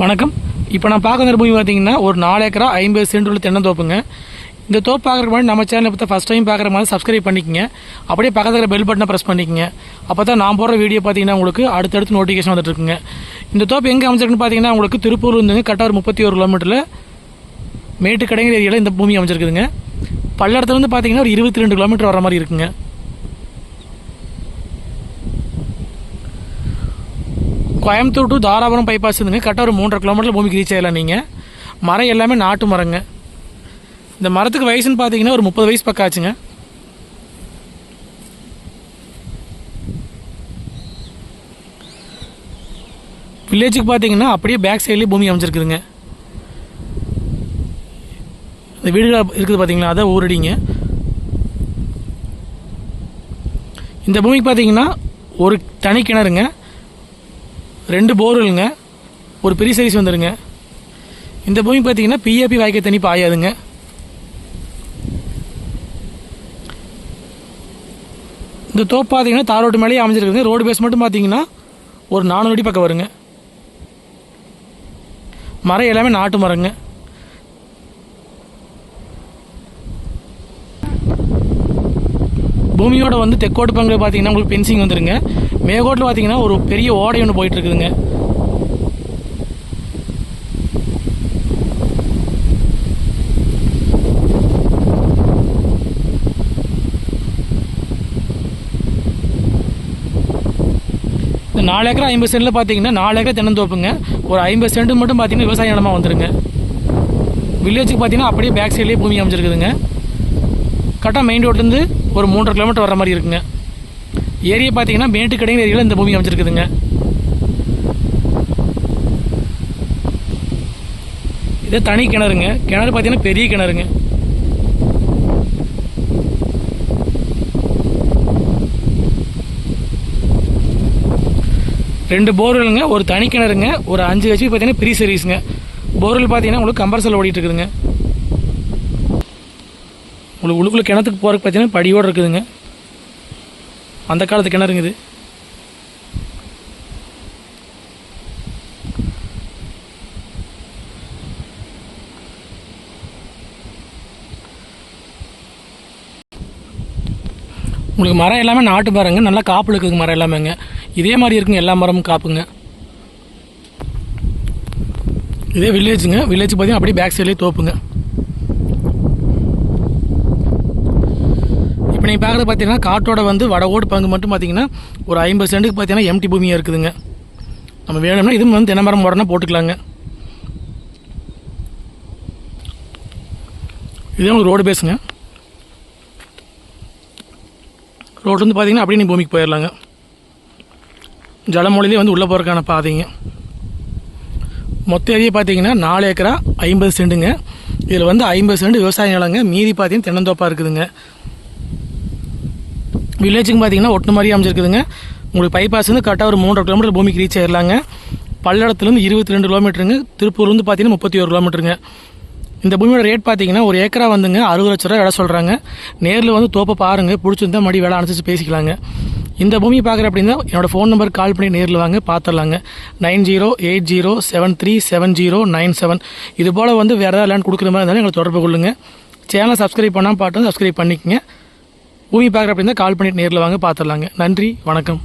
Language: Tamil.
வணக்கம். இப்போ நான் பார்க்குற பூமி பார்த்தீங்கன்னா ஒரு நாலு ஏக்கரா ஐம்பது சென்ட் உள்ள தென்னந்தோப்புங்க. இந்த தோப்பு பார்க்குற மாதிரி நம்ம சேனலை பற்றி ஃபஸ்ட் டைம் பார்க்குற மாதிரி சப்ஸ்கிரைப் பண்ணிக்கங்க. அப்படியே பக்கத்தில் பெல் பட்டனை ப்ரெஸ் பண்ணிக்கங்க. அப்போ தான் நான் போடுற வீடியோ பார்த்தீங்கன்னா உங்களுக்கு அடுத்தடுத்து நோட்டிஃபிகேஷன் வந்துட்டு இருக்குங்க. இந்த தோப்பு எங்கே அமைச்சிருக்குன்னு பார்த்தீங்கன்னா உங்களுக்கு திருப்பூர் இருந்துங்க கரெக்டாக ஒரு முப்பத்தி ஒரு கிலோமீட்டரில் மேட்டுக்கடைங்கிற ஏரியாவில் இந்த பூமி அமைச்சிருக்குதுங்க பல்லடத்துலேருந்து பார்த்தீங்கன்னா ஒரு இருபத்தி ரெண்டு கிலோமீட்டர் வர மாதிரி இருக்குங்க. கோயம்புத்தூர் டு தாராபுரம் பைபாஸ் இருந்துங்க கரெக்டாக ஒரு மூன்றரை கிலோமீட்டர் பூமிக்கு ரீச் ஆகலாம் நீங்கள் மரம் எல்லாமே நாட்டு மரங்க. இந்த மரத்துக்கு வயசுன்னு பார்த்தீங்கன்னா ஒரு முப்பது வயசு பக்கம் ஆச்சுங்க. வில்லேஜுக்கு பார்த்தீங்கன்னா அப்படியே பேக் சைட்லேயே பூமி அமைச்சிருக்குதுங்க இந்த வீடுகள் இருக்குது பார்த்தீங்களா அதை ஊரடிங்க. இந்த பூமிக்கு பார்த்தீங்கன்னா ஒரு தனி கிணறுங்க. ரெண்டு போர்வெல்ங்க ஒரு பெரிய சைஸ் வந்துடுங்க இந்த பூமி பார்த்தீங்கன்னா பிஏபி வாய்க்க தண்ணி பாயாதுங்க. இந்த தோப்பு பார்த்தீங்கன்னா தார் ரோட்டு மேலேயே அமைஞ்சிருக்குங்க ரோடு பேஸ் மட்டும் பார்த்தீங்கன்னா ஒரு நானூறு அடி பக்கம் வருங்க. மரம் எல்லாமே நாட்டு மரங்க. பூமியோட வந்து தெக்கோட்டு பங்கில் பார்த்தீங்கன்னா உங்களுக்கு பென்சிங் வந்துருங்க. மேகோட்டில் பார்த்தீங்கன்னா ஒரு பெரிய ஓடை ஒன்று போயிட்டு இருக்குதுங்க இந்த நாலு ஏக்கர் ஐம்பது சென்டில் பார்த்தீங்கன்னா நாலு ஏக்கர் தென்னந்தோப்புங்க. ஒரு ஐம்பது சென்ட் மட்டும் பார்த்தீங்கன்னா விவசாய நிலமாக வந்துருங்க. வில்லேஜுக்கு பார்த்தீங்கன்னா அப்படியே பேக் சைட்லேயே பூமி அமைச்சிருக்குதுங்க கரெக்டாக மெயின் ரோட்லேருந்து ஒரு மூன்றரை கிலோமீட்டர் வர மாதிரி இருக்குங்க. ஏரியா பார்த்தீங்கன்னா மேட்டுக்கடைங்கிற ஏரியாவில் இந்த பூமி அமைச்சிருக்குதுங்க இது தனி கிணறுங்க. கிணறு பார்த்தீங்கன்னா பெரிய கிணறுங்க. ரெண்டு போர்வெலுங்க ஒரு தனி கிணறுங்க ஒரு அஞ்சு ஹெச்பி பார்த்தீங்கன்னா பெரிய சர்வீஸுங்க போர்வெல் பார்த்தீங்கன்னா உங்களுக்கு கம்பர்சல் ஓடிட்டு இருக்குதுங்க. உங்களுக்கு உள்ளுக்குள்ள கிணத்துக்கு போகிறதுக்கு பார்த்தீங்கன்னா படியோடு இருக்குதுங்க. அந்த காலத்து கிணறுங்க இது. உங்களுக்கு மரம் எல்லாமே நாட்டு மரங்க நல்லா காப்பு இருக்குதுங்க மரம் எல்லாமேங்க. இதே மாதிரி இருக்குங்க எல்லா மரமும் காப்புங்க. இதே வில்லேஜுங்க வில்லேஜ் பார்த்தீங்கன்னா அப்படியே பேக் சைட்லேயே தோப்புங்க. இப்போ நீங்கள் பார்க்குறது பார்த்தீங்கன்னா காட்டோட வந்து வடகோடு பங்கு மட்டும் பார்த்தீங்கன்னா ஒரு ஐம்பது சென்ட்டுக்கு பார்த்தீங்கன்னா எம்டி பூமியாக இருக்குதுங்க. நம்ம வேணும்னா இதுவும் வந்து தென்னைமரம் உடனே போட்டுக்கலாங்க. இதே உங்களுக்கு ரோடு பேசுங்க ரோடு வந்து பார்த்தீங்கன்னா அப்படியே நீ பூமிக்கு போயிடலாங்க ஜலமொழிலே வந்து உள்ளே போகிறக்கான பாதைங்க. மொத்த ஏரியா பார்த்தீங்கன்னா நாலு ஏக்கரா ஐம்பது சென்ட்டுங்க இதில் வந்து ஐம்பது சென்ட் விவசாய நிலங்க. மீதி பார்த்தீங்கன்னா தென்னந்தோப்பாக இருக்குதுங்க. வில்லேஜுக்கு பார்த்தீங்கன்னா ஒட்டு மாதிரி அமைச்சிருக்குதுங்க உங்களுக்கு பைபாஸ் வந்து கரெக்டாக ஒரு மூன்றரை கிலோமீட்டர் பூமிக்கு ரீச் ஆயிடலாங்க பல்லடத்துலேருந்து இருபத்தி ரெண்டு கிலோமீட்டருங்க திருப்பூர்லேருந்து பார்த்தீங்கன்னா முப்பத்தி ஒரு கிலோமீட்டருங்க இந்த பூமியோட ரேட் பார்த்தீங்கன்னா ஒரு ஏக்கரா வந்துங்க அறுபது லட்ச ரூபா விலை சொல்கிறாங்க நேரில் வந்து தோப்பை பாருங்கள் பிடிச்சிருந்தா மடி வேலை அனுசரித்து பேசிக்கலாங்க. இந்த பூமி பார்க்குற அப்படின்னா என்னோடய ஃபோன் நம்பர் கால் பண்ணி நேரில் வாங்க பார்த்துடலாங்க nine zero eight zero seven three seven zero nine seven. இது போல் வந்து வேறு ஏதாவது லேண்ட் கொடுக்குற மாதிரி இருந்தாலும் எங்களை தொடர்பு கொள்ளுங்க. சேனலை சப்ஸ்கிரைப் பண்ணால் பார்த்து சப்ஸ்கிரைப் பண்ணிக்கங்க. பூமி பார்க்குற அப்படின்னா கால் பண்ணிட்டு நேரில் வாங்க பார்த்துடலாங்க நன்றி வணக்கம்.